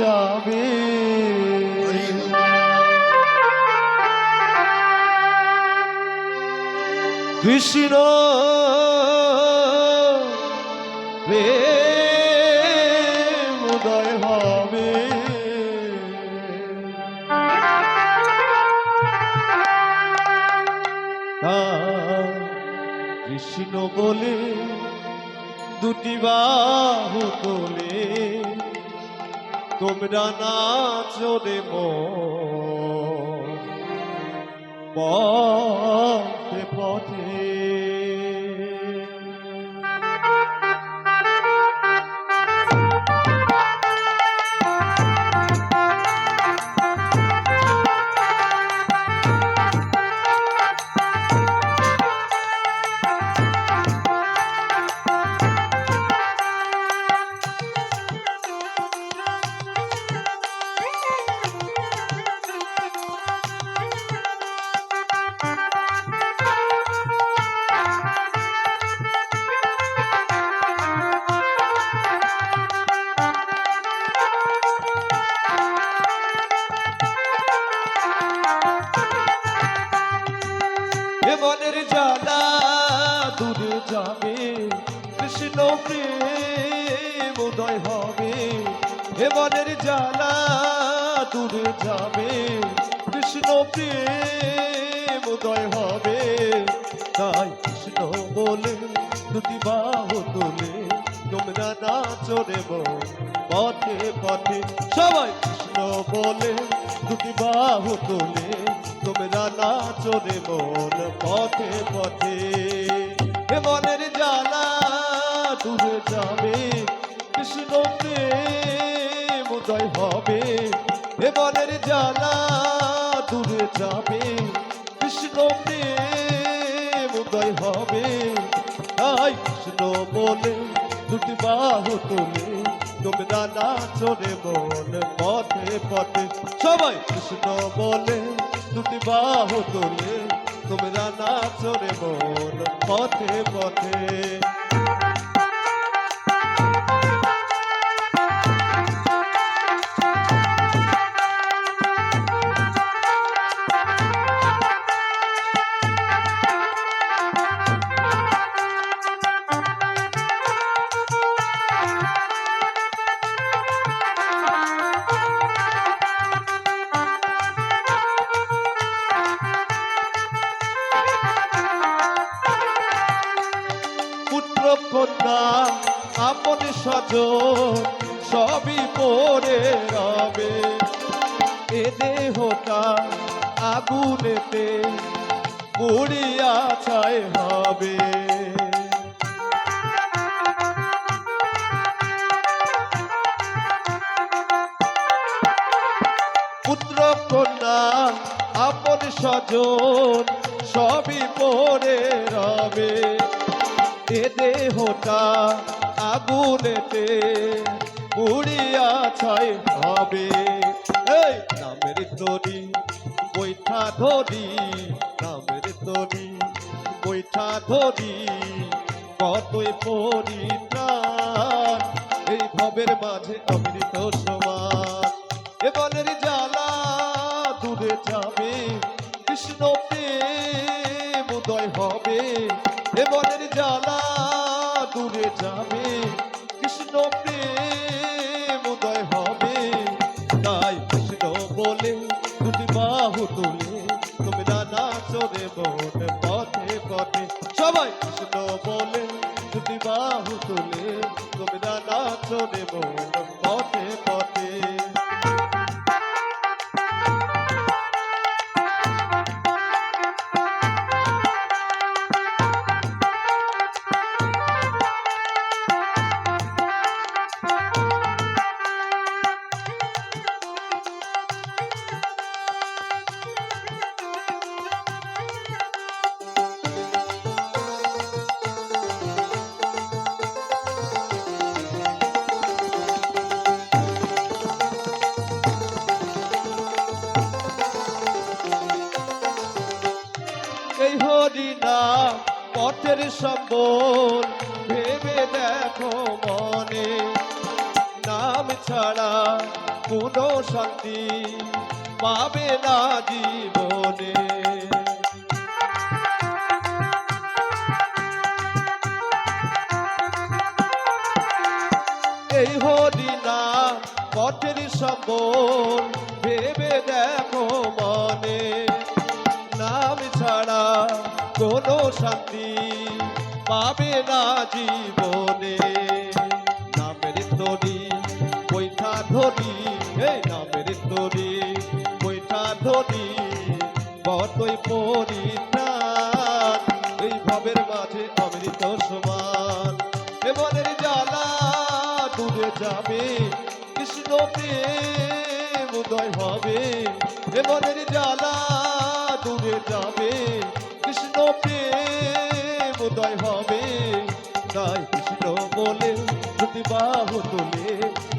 যাবে। কৃষ্ণ প্রেম কৃষ্ণ বলে দুটি বাহু তোলে তোমরা নাচো রে পথে পথে যাবে, কৃষ্ণ প্রেম উদয় হবে এ মনের জ্বালা দূরে যাবে, কৃষ্ণ প্রেম উদয় হবে। তাই কৃষ্ণ বলে, দুটি বাহু তোলে তোমরা রে মন পথে পথে। সবাই কৃষ্ণ বলে, দুটি বাহু তোলে তোমরা নাচো রে মন পথে পথে। মনের জ্বালা দূরে যাবে। কৃষ্ণ প্রেম উদয় হবে। এ মনের জ্বালা দূরে যাবে। কৃষ্ণ প্রেম উদয় হবে। তাই কৃষ্ণ বলে, দুটি বাহু তোলে, তোমরা নাচো রে মন, পথে পথে। সবাই কৃষ্ণ বলে, দুটি বাহু তোলে তোমরা নাচো রে মন পথে পথে কন্যা আপন স্বজন সবই পরে রবে। এ দেহটা আগুনেতে পুড়িয়া ছাই হবে। পুত্র কন্যা, আপন স্বজন সবই পরে রবে। এ দেহটা আগুনেতে পুড়িয়া ছাই হবে এই, নামের তরি বৈঠা ধরি নামের তরি বৈঠা ধরি কতই পরিত্রাণ। এই ভবের মাঝে অমৃত সমান এ বনের জ্বালা দূরে যাবে, কৃষ্ণ প্রেম বাহু তুলে, তুমি দাদা রে মন পথে পথে। সবাই কৃষ্ণ বলে, দুটি বাহু তুলে, তুমি দাদা রে মন পথের সম্বল ভেবে দেখো মনে। নাম ছাড়া কোনো শান্তি পাবে না জীবনে। এই হরিনা পথের সম্বল শান্তি পাবে না জীবনে। নামের তরি বৈঠা ধরি এই নামের তরি বৈঠা ধরি বতই পরিত্রাণ। এই ভাবের মাঝে অমৃত সমান, এ মনের জ্বালা দূরে যাবে। কৃষ্ণ প্রেম উদয় হবে, এ মনের জ্বালা দূরে যাবে। কৃষ্ণ প্রেম, উদয় হবে। তাই কৃষ্ণ বলে দুটি বাহু তুলে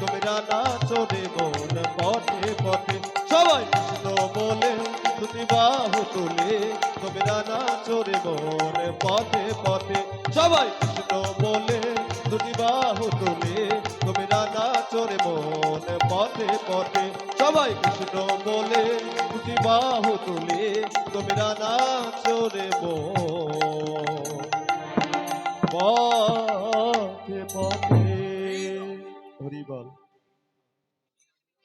তোমরা না চলে মন পথে পথে। সবাই কৃষ্ণ বলে দুটি বাহু তুলে তোমরা না চলে মন পথে পথে। সবাই কৃষ্ণ বলে দুটি বাহু তুলে তোমরা না চলে মন পথে পথে। সবাই। কৃষ্ণ বলে দুটি বাহু তুলে তোমরা নাচো রে পথে পথে। হরিবল